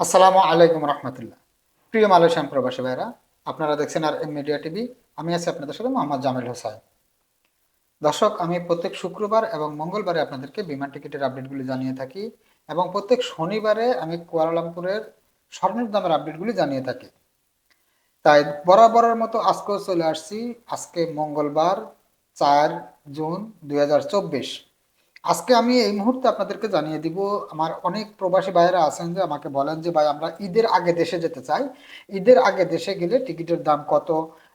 আসসালামু আলাইকুম রহমতুল্লাহ। প্রিয় মালয়েশিয়ান প্রবাসী ভাইরা আপনারা দেখছেন আর এম মিডিয়া টিভি। আমি আছি আপনাদের সাথে মোহাম্মদ জামিল হোসাইন। দর্শক, আমি প্রত্যেক শুক্রবার এবং মঙ্গলবারে আপনাদেরকে বিমান টিকিটের আপডেটগুলি জানিয়ে থাকি এবং প্রত্যেক শনিবারে আমি কুয়ালালামপুরের স্বর্ণের দামের আপডেটগুলি জানিয়ে থাকি। তাই বরাবরের মতো আজকেও চলে আসছি। আজকে মঙ্গলবার চার জুন দুই হাজার চব্বিশ। আজকে আমি এই মুহূর্তে আপনাদেরকে জানিয়ে দিব, আমার অনেক প্রবাসী ভাইয়েরা আছেন যে আমাকে বলেন যে, ভাই, আমরা ঈদের আগে দেশে যেতে চাই। ঈদের আগে দেশে গেলে টিকিটের দাম কত?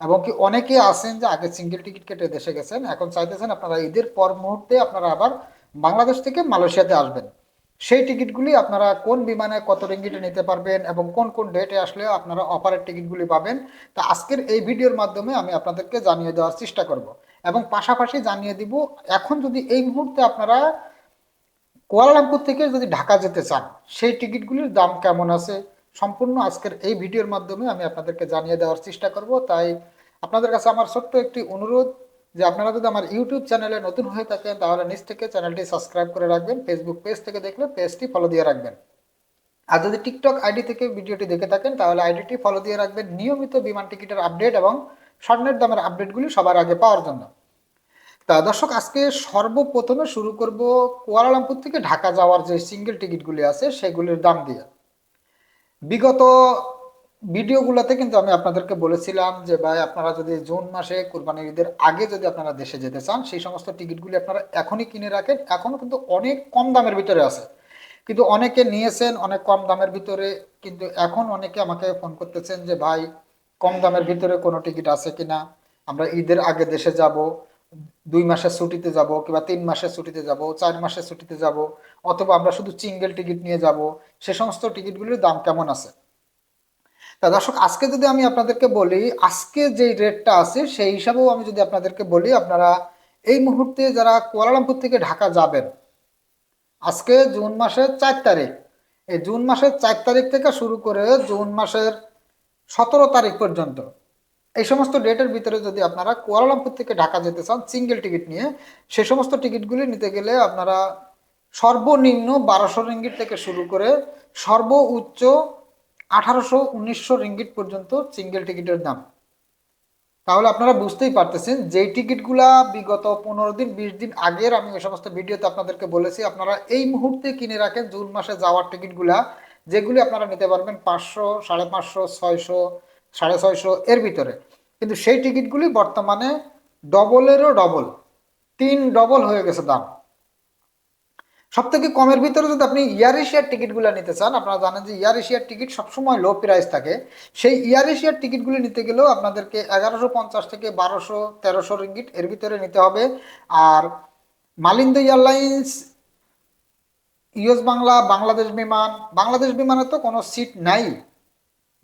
এবং কি অনেকে আছেন যে আগে সিঙ্গেল টিকিট কেটে দেশে গেছেন, এখন চাইতেছেন আপনারা ঈদের পর মুহূর্তে আপনারা আবার বাংলাদেশ থেকে মালয়েশিয়াতে আসবেন। সেই টিকিটগুলি আপনারা কোন বিমানে কত রিঙ্গিটে নিতে পারবেন এবং কোন কোন ডেটে আসলে আপনারা অফারের টিকিটগুলি পাবেন, তা আজকের এই ভিডিওর মাধ্যমে আমি আপনাদেরকে জানিয়ে দেওয়ার চেষ্টা করব। এবং পাশাপাশি জানিয়ে দিব, এখন যদি এই মুহূর্তে আপনারা কুয়ালালামপুর থেকে যদি ঢাকা যেতে চান, সেই টিকিটগুলির দাম কেমন আছে? সম্পূর্ণ আজকের এই ভিডিওর মাধ্যমে আমি আপনাদেরকে জানিয়ে দেওয়ার চেষ্টা করব। তাই আপনাদের কাছে আমার ছোট্ট একটি অনুরোধ যে আপনারা যদি আমার ইউটিউব চ্যানেলে নতুন হয়ে থাকেন, তাহলে নিচ থেকে চ্যানেলটি সাবস্ক্রাইব করে রাখবেন, ফেসবুক পেজ থেকে দেখলে পেজটি ফলো দিয়ে রাখবেন। আর যদি টিকটক আইডি থেকে ভিডিওটি দেখে থাকেন, তাহলে আইডিটি ফলো দিয়ে রাখবেন নিয়মিত বিমান টিকিটের আপডেট এবং স্বর্ণের দামের আপডেটগুলি সবার আগে পাওয়ার জন্য। তা দর্শক, আজকে সর্বপ্রথমে শুরু করব কুয়ালালামপুর থেকে ঢাকা যাওয়ার যে সিঙ্গেল টিকিটগুলি আছে, সেগুলির দাম দিয়ে। বিগত ভিডিওগুলোতে কিন্তু আমি আপনাদেরকে বলেছিলাম যে, ভাই, আপনারা যদি জুন মাসে কোরবানির ঈদের আগে যদি আপনারা দেশে যেতে চান, সেই সমস্ত টিকিটগুলি আপনারা এখনই কিনে রাখেন। এখনও কিন্তু অনেক কম দামের ভিতরে আছে। কিন্তু অনেকে নিয়েছেন, অনেক কম দামের ভিতরে, কিন্তু এখন অনেকে আমাকে ফোন করতেছেন যে, ভাই, কম দামের ভিতরে কোনো টিকিট আছে কিনা? আমরা ঈদের আগে দেশে যাব দুই মাসের ছুটিতে যাব কিংবা তিন মাসের ছুটিতে যাব, চার মাসের ছুটিতে যাব, অথবা আমরা শুধু সিঙ্গেল টিকিট নিয়ে যাব, সে সমস্ত টিকিটগুলির দাম কেমন আছে? তা দর্শক, আজকে যদি আমি আপনাদেরকে বলি, আজকে যে রেটটা আছে, সেই হিসাবেও আমি যদি আপনাদেরকে বলি, আপনারা এই মুহূর্তে যারা কুয়ালালামপুর থেকে ঢাকা যাবেন, আজকে জুন মাসের চার তারিখ, এই জুন মাসের চার তারিখ থেকে শুরু করে জুন মাসের সতেরো তারিখ পর্যন্ত এই সমস্ত ডেটের ভিতরে যদি আপনারা কুয়ালালামপুর থেকে ঢাকা যেতে চান সিঙ্গেল টিকিট নিয়ে, সে সমস্ত টিকিটগুলি নিতে গেলে আপনারা সর্বনিম্ন বারোশো রিঙ্গিট থেকে শুরু করে সর্বোচ্চ আঠারোশো, উনিশশো রিঙ্গিট পর্যন্ত সিঙ্গেল টিকিটের দাম। তাহলে আপনারা বুঝতেই পারতেছেন, যেই টিকিটগুলা বিগত পনেরো দিন, বিশ দিন আগের আমি এই সমস্ত ভিডিওতে আপনাদেরকে বলেছি, আপনারা এই মুহূর্তে কিনে রাখেন জুন মাসে যাওয়ার টিকিটগুলা যেগুলি আপনারা নিতে পারবেন পাঁচশো, সাড়ে পাঁচশো, ছয়শো সাড়ে ছয়শো এর ভিতরে। কিন্তু সেই টিকিটগুলি বর্তমানে ডবলেরও ডবল তিন ডবল হয়ে গেছে দাম। সব থেকে কমের ভিতরে যদি আপনি ইয়ার এশিয়ার টিকিটগুলো নিতে চান, আপনারা জানেন যে ইয়ার এশিয়ার টিকিট সবসময় লো প্রাইস থাকে। সেই ইয়ার এশিয়ার টিকিটগুলি নিতে গেলেও আপনাদেরকে এগারোশো পঞ্চাশ থেকে বারোশো তেরোশো রিঙ্গিট এর ভিতরে নিতে হবে। আর Malindo airlines, US Bangla, Bangladesh Biman, Bangladesh বিমানে তো কোনো সিট নাই।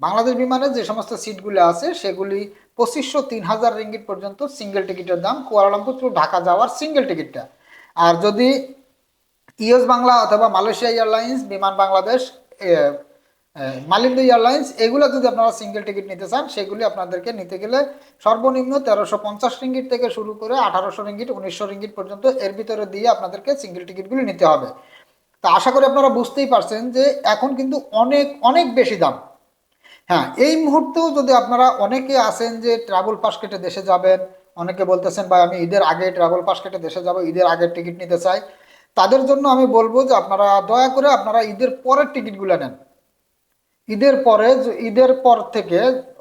বাংলাদেশ বিমানে যে সমস্ত সিটগুলো আছে, সেগুলি পঁচিশশো তিন হাজার রিঙ্গিট পর্যন্ত সিঙ্গেল টিকিটের দাম কুয়ালালামপুর টু ঢাকা যাওয়ার সিঙ্গেল টিকিটটা। আর যদি ইউএস বাংলা অথবা মালয়েশিয়া এয়ারলাইন্স, বিমান বাংলাদেশ মালিন্দ এয়ারলাইন্স, এগুলো যদি আপনারা সিঙ্গেল টিকিট নিতে চান, সেগুলি আপনাদেরকে নিতে গেলে সর্বনিম্ন তেরোশো পঞ্চাশ রিঙ্গিট থেকে শুরু করে আঠারোশো রিঙ্গিট উনিশশো রিঙ্গিট পর্যন্ত এর ভিতরে দিয়ে আপনাদেরকে সিঙ্গেল টিকিটগুলি নিতে হবে। তা আশা করি আপনারা বুঝতেই পারছেন যে এখন কিন্তু অনেক অনেক বেশি দাম। হ্যাঁ এই মুহূর্তেও যদি আপনারা অনেকে আছেন যে ট্রাভেল পাস কেটে দেশে যাবেন, অনেকে বলতেছেন, ভাই, আমি ঈদের আগে ট্রাভেল পাস কেটে দেশে যাব, ঈদের আগের টিকিট নিতে চাই। তাদের জন্য আমি বলব যে আপনারা দয়া করে আপনারা ঈদের পরের টিকিটগুলো নেন। ঈদের পরে ঈদের পর থেকে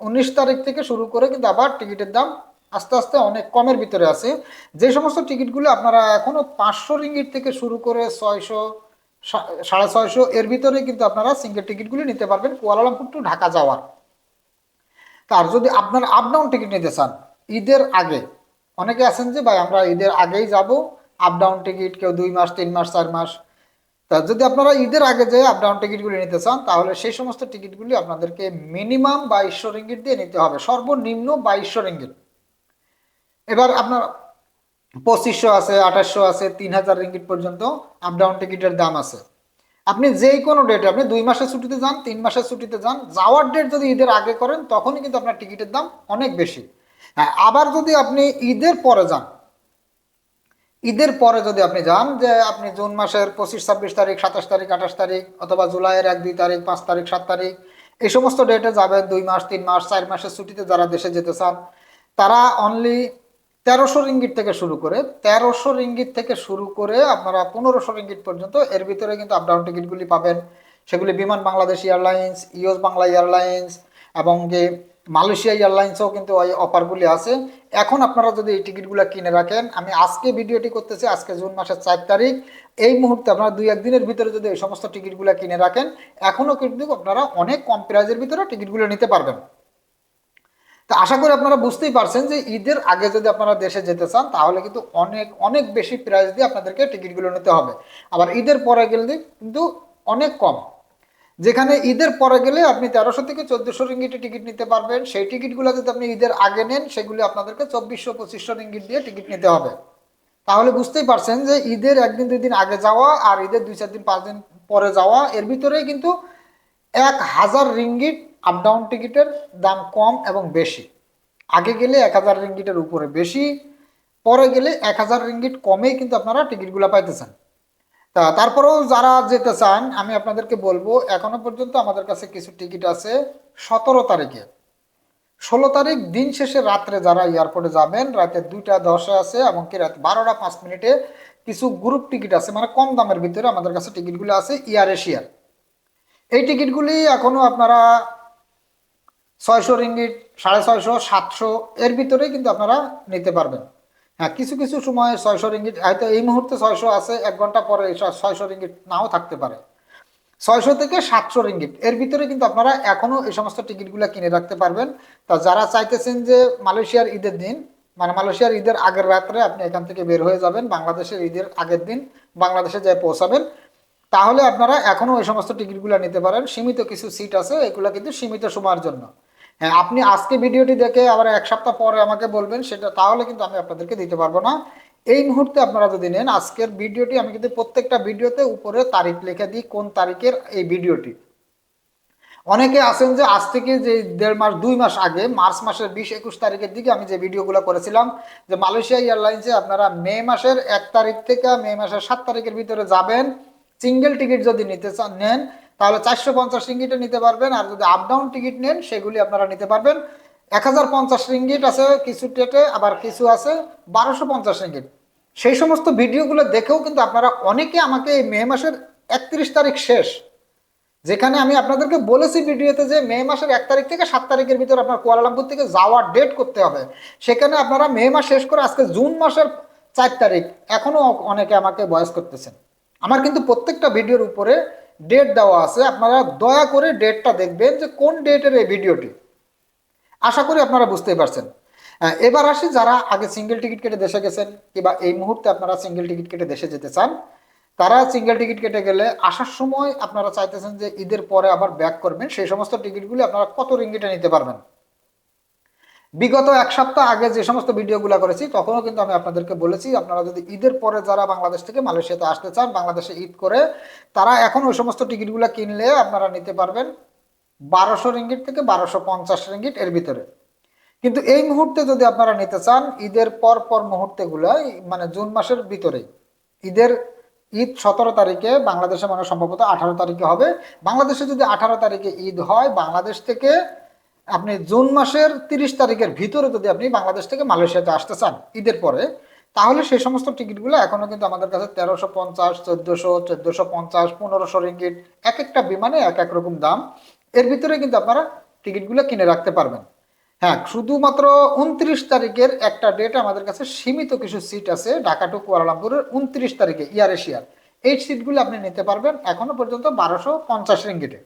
উনিশ তারিখ থেকে শুরু করে কিন্তু আবার টিকিটের দাম আস্তে আস্তে অনেক কমের ভিতরে আছে। যে সমস্ত টিকিটগুলো আপনারা এখনও পাঁচশো রিঙ্গিট থেকে শুরু করে ছয়শো সাড়ে ছয়শো এর ভিতরে কিন্তু আপনারা সিঙ্গেল টিকিটগুলি নিতে পারবেন কুয়ালালামপুর টু ঢাকা যাওয়ার। তার যদি আপনার আপ ডাউন টিকিট নিতে চান, ঈদের আগে, অনেকে আছেন যে, ভাই, আমরা ঈদের আগেই যাব আপ ডাউন টিকিট কেউ দুই মাস, তিন মাস, চার মাস। তা যদি আপনারা ঈদের আগে যে আপ ডাউন টিকিটগুলি নিতে চান, তাহলে সেই সমস্ত টিকিটগুলি আপনাদেরকে মিনিমাম বাইশশো রিঙ্গিট দিয়ে নিতে হবে। সর্বনিম্ন বাইশশো রিঙ্গিট এবার আপনার পঁচিশশো আছে, আঠাশশো আছে, তিন হাজার রিঙ্গিট পর্যন্ত আপ ডাউন টিকিটের দাম আছে। আপনি যেই কোনো ডেটে আপনি দুই মাসের ছুটিতে যান, তিন মাসের ছুটিতে যান, যাওয়ার ডেট যদি ঈদের আগে করেন, তখনই কিন্তু আপনার টিকিটের দাম অনেক বেশি। হ্যাঁ আবার যদি আপনি ঈদের পরে যান, ঈদের পরে যদি আপনি যান, যে আপনি জুন মাসের পঁচিশ, ছাব্বিশ তারিখ, সাতাশ তারিখ, আঠাশ তারিখ অথবা জুলাইয়ের এক, দুই তারিখ, পাঁচ তারিখ, সাত তারিখ, এই সমস্ত ডেটে যাবেন, দুই মাস, তিন মাস, চার মাসের ছুটিতে যারা দেশে যেতে চান, তারা অনলি তেরোশো রিঙ্গিট থেকে শুরু করে তেরোশো রিঙ্গিট থেকে শুরু করে আপনারা পনেরোশো রিঙ্গিট পর্যন্ত, এর ভিতরে কিন্তু আপডাউন টিকিটগুলি পাবেন। সেগুলি Biman Bangladesh airlines, US Bangla airlines এবং যে মালয়েশিয়া এয়ারলাইন্সও কিন্তু ওই অফারগুলি আছে। এখন আপনারা যদি এই টিকিটগুলো কিনে রাখেন, আমি আজকে ভিডিওটি করতেছি, আজকে জুন মাসের চার তারিখ, এই মুহূর্তে আপনারা দুই, একদিনের ভিতরে যদি এই সমস্ত টিকিটগুলো কিনে রাখেন, এখনও কিন্তু আপনারা অনেক কম প্রাইজের ভিতরে টিকিটগুলো নিতে পারবেন। তো আশা করি আপনারা বুঝতেই পারছেন যে ঈদের আগে যদি আপনারা দেশে যেতে চান, তাহলে কিন্তু অনেক অনেক বেশি প্রাইস দিয়ে আপনাদেরকে টিকিটগুলো নিতে হবে। আবার ঈদের পরে গেলে কিন্তু অনেক কম। যেখানে ঈদের পরে গেলে আপনি তেরোশো থেকে চোদ্দশো রিঙ্গিটে টিকিট নিতে পারবেন। সেই টিকিটগুলো যদি আপনি ঈদের আগে নেন, সেগুলি আপনাদেরকে চব্বিশশো, পঁচিশশো রিঙ্গিট দিয়ে টিকিট নিতে হবে। তাহলে বুঝতেই পারছেন যে ঈদের একদিন দুই দিন আগে যাওয়া আর ঈদের দুই, চার দিন, পাঁচ দিন পরে যাওয়া, এর ভিতরে কিন্তু এক হাজার রিঙ্গিট আপ ডাউন টিকিটের দাম কম এবং বেশি। আগে গেলে এক হাজার রিঙ্গিটের উপরে বেশি, পরে গেলে এক হাজার রিঙ্গিট কমেই কিন্তু আপনারা টিকিটগুলো পাইতেছেন। তা তারপরেও যারা যেতে চান, আমি আপনাদেরকে বলব, এখনও পর্যন্ত আমাদের কাছে কিছু টিকিট আছে সতেরো তারিখে। ষোলো তারিখ দিন শেষে রাত্রে যারা এয়ারপোর্টে যাবেন, রাতে দুইটা দশে আছে, এমনকি রাত বারোটা পাঁচ মিনিটে কিছু গ্রুপ টিকিট আছে মানে কম দামের ভিতরে আমাদের কাছে টিকিটগুলো আছে এয়ার এশিয়ার এই টিকিটগুলি এখনও আপনারা ছয়শো রিঙ্গিট সাড়ে ছয়শো, সাতশো, এর ভিতরে কিন্তু আপনারা নিতে পারবেন। হ্যাঁ কিছু কিছু সময় ছয়শো রিঙ্গিট হয়তো এই মুহূর্তে ছয়শো আছে, এক ঘণ্টা পরে ছয়শো রিঙ্গিট নাও থাকতে পারে। ছয়শো থেকে সাতশো রিঙ্গিট এর ভিতরে কিন্তু আপনারা এখনও এই সমস্ত টিকিটগুলো কিনে রাখতে পারবেন। তা যারা চাইতেছেন যে মালয়েশিয়ার ঈদের দিন মানে মালয়েশিয়ার ঈদের আগের রাত্রে আপনি এখান থেকে বের হয়ে যাবেন, বাংলাদেশের ঈদের আগের দিন বাংলাদেশে যায় পৌঁছাবেন, তাহলে আপনারা এখনও ওই সমস্ত টিকিটগুলো নিতে পারেন। সীমিত কিছু সিট আছে, এগুলো কিন্তু সীমিত সময়ের জন্য। হ্যাঁ আপনি আজকে ভিডিওটি দেখে আবার এক সপ্তাহ পরে আমাকে বলবেন, সেটা তাহলে কিন্তু আমি আপনাদেরকে দিতে পারব না। এই মুহূর্তে আপনারা যদি নেন, আজকের ভিডিওটি আমি কিন্তু প্রত্যেকটা ভিডিওতে উপরে তারিখ লিখে দিই, কোন তারিখের এই ভিডিওটি। অনেকে আছেন যে আজ থেকে যে দেড় মাস, দুই মাস আগে, মার্চ মাসের বিশ একুশ তারিখের দিকে আমি যে ভিডিওগুলো করেছিলাম, যে মালয়েশিয়া এয়ারলাইন্সে আপনারা মে মাসের এক তারিখ থেকে মে মাসের সাত তারিখের ভিতরে যাবেন। সিঙ্গেল টিকিট যদি নিতে চান, নেন তাহলে চারশো পঞ্চাশ রিঙ্গিটে নিতে পারবেন, আর যদি আপ ডাউন টিকিট নেন, সেগুলি আপনারা নিতে পারবেন। এক হাজার পঞ্চাশ রিঙ্গিট আছে কিছু ডেটে আবার কিছু আছে বারোশো পঞ্চাশ রিঙ্গিট। সেই সমস্ত ভিডিওগুলো দেখেও কিন্তু আপনারা অনেকে আমাকে এই মে মাসের একত্রিশ তারিখ শেষ। যেখানে আমি আপনাদেরকে বলেছি ভিডিওতে যে মে মাসের এক তারিখ থেকে সাত তারিখের ভিতরে আপনার কুয়ালালামপুর থেকে যাওয়ার ডেট করতে হবে। সেখানে আপনারা মে মাস শেষ করে আজকে জুন মাসের চার তারিখ এখনও অনেকে আমাকে বয়স করতেছেন। আমার কিন্তু প্রত্যেকটা ভিডিওর উপরে ডেট দেওয়া আছে, আপনারা দয়া করে ডেটটা দেখবেন যে কোন ডেটের এই ভিডিওটি আশা করি আপনারা বুঝতেই পারছেন। এবার আসি যারা আগে সিঙ্গেল টিকিট কেটে দেশে গেছেন, কিংবা এই মুহূর্তে আপনারা সিঙ্গেল টিকিট কেটে দেশে যেতে চান, তারা সিঙ্গেল টিকিট কেটে গেলে আসার সময় আপনারা চাইতেছেন যে ঈদের পরে আবার ব্যাক করবেন, সেই সমস্ত টিকিটগুলি আপনারা কত রিঙ্গিটে নিতে পারবেন। বিগত এক সপ্তাহ আগে যে সমস্ত ভিডিওগুলো করেছি, তখনও কিন্তু আমি আপনাদেরকে বলেছি, আপনারা যদি ঈদের পরে যারা বাংলাদেশ থেকে মালয়েশিয়াতে আসতে চান, বাংলাদেশে ঈদ করে, তারা এখন ওই সমস্ত টিকিটগুলো কিনলে আপনারা নিতে পারবেন বারোশো রিঙ্গিট থেকে বারোশো পঞ্চাশ রিঙ্গিট এর ভিতরে। কিন্তু এই মুহূর্তে যদি আপনারা নিতে চান, ঈদের পর পর মুহূর্তেগুলো মানে জুন মাসের ভিতরে, ঈদের ঈদ সতেরো তারিখে বাংলাদেশে মানে সম্ভবত আঠারো তারিখে হবে। বাংলাদেশে যদি আঠারো তারিখে ঈদ হয়, বাংলাদেশ থেকে আপনি জুন মাসের তিরিশ তারিখের ভিতরে যদি আপনি বাংলাদেশ থেকে মালয়েশিয়াতে আসতে চান ঈদের পরে, তাহলে সেই সমস্ত টিকিটগুলো এখনও কিন্তু আমাদের কাছে তেরোশো পঞ্চাশ, চোদ্দোশো চোদ্দোশো পঞ্চাশ, পনেরোশো রিঙ্গিট এক একটা বিমানে এক এক রকম দাম। এর ভিতরে কিন্তু আপনারা টিকিটগুলো কিনে রাখতে পারবেন। হ্যাঁ শুধুমাত্র উনত্রিশ তারিখের একটা ডেট আমাদের কাছে সীমিত কিছু সিট আছে, ঢাকা টু কুয়ালালামপুরের উনত্রিশ তারিখে ইয়ার এশিয়ার এই সিটগুলো আপনি নিতে পারবেন এখনও পর্যন্ত বারোশো পঞ্চাশ রিঙ্গিটে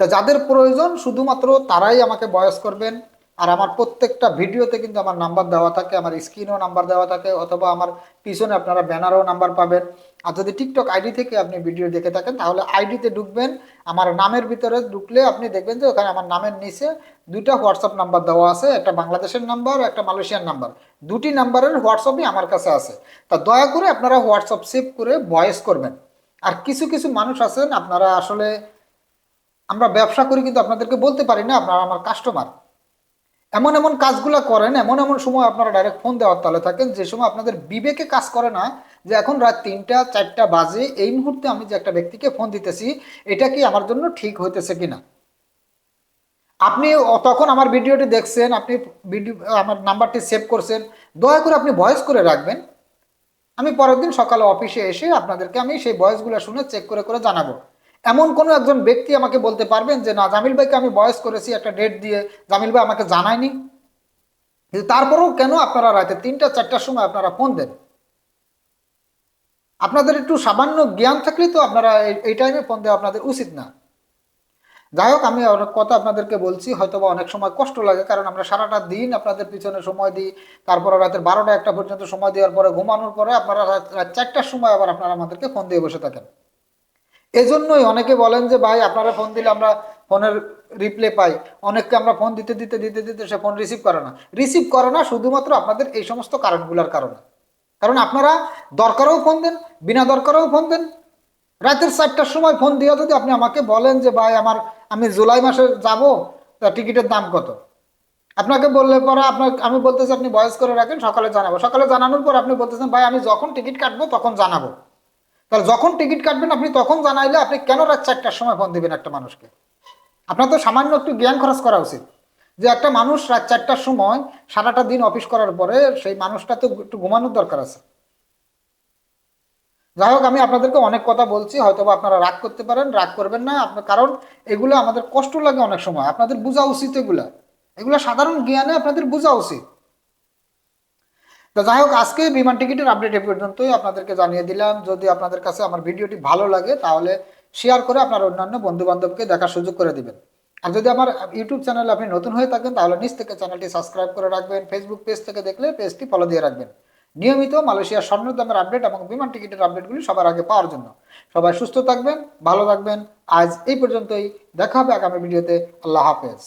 তা যাদের প্রয়োজন, শুধুমাত্র তারাই আমাকে বয়স করবেন। আর আমার প্রত্যেকটা ভিডিওতে কিন্তু আমার নাম্বার দেওয়া থাকে, আমার স্ক্রিনেও নাম্বার দেওয়া থাকে, অথবা আমার পিছনে আপনারা ব্যানারও নাম্বার পাবেন। আর যদি টিকটক আইডি থেকে আপনি ভিডিও দেখে থাকেন, তাহলে আইডিতে ঢুকবেন, আমার নামের ভিতরে ঢুকলে আপনি দেখবেন যে ওখানে আমার নামের নিচে দুইটা হোয়াটসঅ্যাপ নাম্বার দেওয়া আছে, একটা বাংলাদেশের নাম্বার, একটা মালয়েশিয়ার নাম্বার। দুটি নাম্বারের হোয়াটসঅ্যাপই আমার কাছে আছে। তা দয়া করে আপনারা হোয়াটসঅ্যাপ সেভ করে ভয়েস করবেন। আর কিছু কিছু মানুষ আছেন, আপনারা আসলে আমরা ব্যবসা করি কিন্তু আপনাদেরকে বলতে পারি না, আপনারা আমার কাস্টমার এমন এমন কাজগুলো করেন, এমন এমন সময় আপনারা ডাইরেক্ট ফোন দেওয়ার তালে থাকেন, যে সময় আপনাদের বিবেকে কাজ করে না, যে এখন রাত তিনটা, চারটা বাজে, এই মুহূর্তে আমি যে একটা ব্যক্তিকে ফোন দিতেছি, এটা কি আমার জন্য ঠিক হইতেছে কিনা? আপনি তখন আমার ভিডিওটি দেখছেন, আপনি ভিডিও আমার নাম্বারটি সেভ করছেন, দয়া করে আপনি ভয়েস করে রাখবেন। আমি পরের দিন সকালে অফিসে এসে আপনাদেরকে আমি সেই ভয়েসগুলো শুনে চেক করে করে জানাব। এমন কোনো একজন ব্যক্তি আমাকে বলতে পারবেন যে, না, জামিল ভাইকে আমি বয়স করেছি, একটা ডেট দিয়ে জামিল ভাই আমাকে জানায়নি। কিন্তু তারপরেও কেন আপনারা রাতে তিনটা, চারটার সময় আপনারা ফোন দেন? আপনাদের একটু সামান্য জ্ঞান থাকলেই তো আপনারা এই- টাইমে ফোন দেওয়া আপনাদের উচিত না। যাই হোক, আমি অনেক কথা আপনাদেরকে বলছি হয়তো বা অনেক সময় কষ্ট লাগে, কারণ আমরা সারাটা দিন আপনাদের পিছনে সময় দিই, তারপরে রাতের বারোটা একটা পর্যন্ত সময় দেওয়ার পরে, ঘুমানোর পরে আপনারা রাত চারটার সময় আবার আপনারা আমাদেরকে ফোন দিয়ে বসে থাকেন। এজন্যই অনেকে বলেন যে, ভাই, আপনারা ফোন দিলে আমরা ফোনের রিপ্লে পাই। অনেককে আমরা ফোন দিতে দিতে দিতে দিতে সে ফোন রিসিভ করে না। রিসিভ করে না শুধুমাত্র আপনাদের এই সমস্ত কারণগুলোর কারণে। কারণ আপনারা দরকারেও ফোন দেন, বিনা দরকারেও ফোন দেন। রাতের চারটার সময় ফোন দিয়ে যদি আপনি আমাকে বলেন যে, ভাই, আমার, আমি জুলাই মাসে যাব, তা টিকিটের দাম কত? আপনাকে বললে পরে আপনার, আমি বলতেছি, আপনি বয়স করে রাখেন, সকালে জানাব। সকালে জানানোর পর আপনি বলতেছেন, ভাই, আমি যখন টিকিট কাটবো, তখন জানাব। তাহলে যখন টিকিট কাটবেন, আপনি তখন জানাইলে আপনি কেন রাত চারটার সময় ফোন দিবেন একটা মানুষকে? আপনার তো সামান্য একটু জ্ঞান খরচ করা উচিত। যে একটা মানুষ রাত চারটার সময় সারাটা দিন অফিস করার পরে সেই মানুষটা তো একটু ঘুমানোর দরকার আছে। যাই হোক, আমি আপনাদেরকে অনেক কথা বলছি হয়তো আপনারা রাগ করতে পারেন, রাগ করবেন না। আপনার কারণ এগুলো আমাদের কষ্ট লাগে অনেক সময়। আপনাদের বোঝা উচিত এগুলা। এগুলো সাধারণ জ্ঞানে আপনাদের বোঝা উচিত। তো যাই হোক, আজকে বিমান টিকিটের আপডেট এ পর্যন্তই আপনাদেরকে জানিয়ে দিলাম। যদি আপনাদের কাছে আমার ভিডিওটি ভালো লাগে, তাহলে শেয়ার করে আপনার অন্যান্য বন্ধু বান্ধবকে দেখার সুযোগ করে দিবেন। আর যদি আমার ইউটিউব চ্যানেলে আপনি নতুন হয়ে থাকেন, তাহলে নিচ থেকে চ্যানেলটি সাবস্ক্রাইব করে রাখবেন। ফেসবুক পেজ থেকে দেখলে পেজটি ফলো দিয়ে রাখবেন। নিয়মিত মালয়েশিয়ার স্বর্ণ দামের আপডেট এবং বিমান টিকিটের আপডেটগুলি সবার আগে পাওয়ার জন্য। সবাই সুস্থ থাকবেন, ভালো থাকবেন। আজ এই পর্যন্তই। দেখা হবে আগামী ভিডিওতে আল্লাহ হাফেজ।